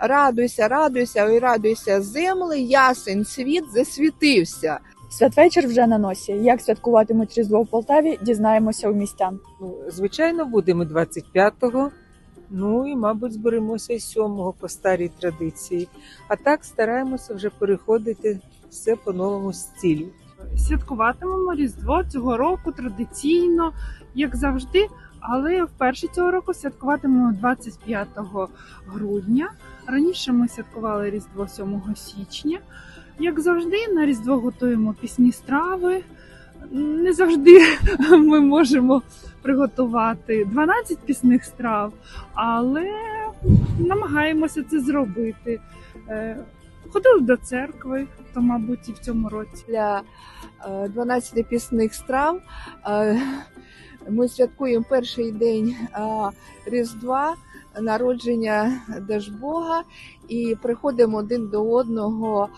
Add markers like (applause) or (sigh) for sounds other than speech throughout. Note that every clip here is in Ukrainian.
Радуйся, радуйся, ой, радуйся, земли, ясен світ засвітився. Святвечір вже на носі. Як святкуватимуть Різдво в Полтаві, дізнаємося у містян. Ну, звичайно, будемо 25-го. Ну і, мабуть, зберемося і 7-го по старій традиції. А так стараємося вже переходити все по новому стилю. святкуватимемо Різдво цього року традиційно, як завжди. Але вперше цього року святкуватимемо 25 грудня. Раніше ми святкували Різдво 7 січня. Як завжди, на Різдво готуємо пісні страви. Не завжди (laughs) ми можемо приготувати 12 пісних страв, але намагаємося це зробити. Е, Ходили до церкви, то, мабуть, і в цьому році. Для е, 12 пісних страв е, ми святкуємо перший день е, Різдва, народження Дажбога, і приходимо один до одного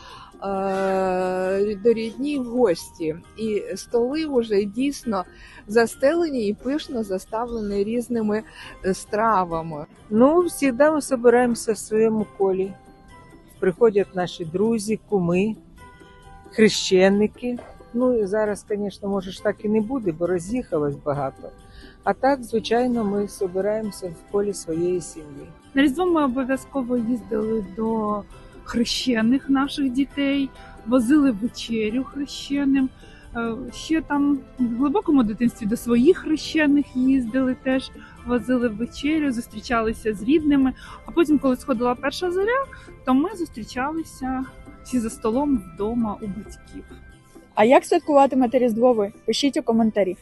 е, до рідні в гості. І столи вже дійсно застелені і пишно заставлені різними е, стравами. Ну, завжди ми збираємося в своєму колі. Приходять наші друзі, куми, хрещенники. Ну і зараз, звісно, може ж так і не буде, бо роз'їхалось багато. А так, звичайно, ми збираємося в колі своєї сім'ї. На Різдво ми обов'язково їздили до хрещених наших дітей, возили вечерю хрещеним. Е, Ще там в глибокому дитинстві до своїх хрещених їздили теж, возили вечерю, зустрічалися з рідними. А потім, коли сходила перша зоря, то ми зустрічалися всі за столом вдома у батьків. А як святкуватимете Різдво ви? Пишіть у коментарі.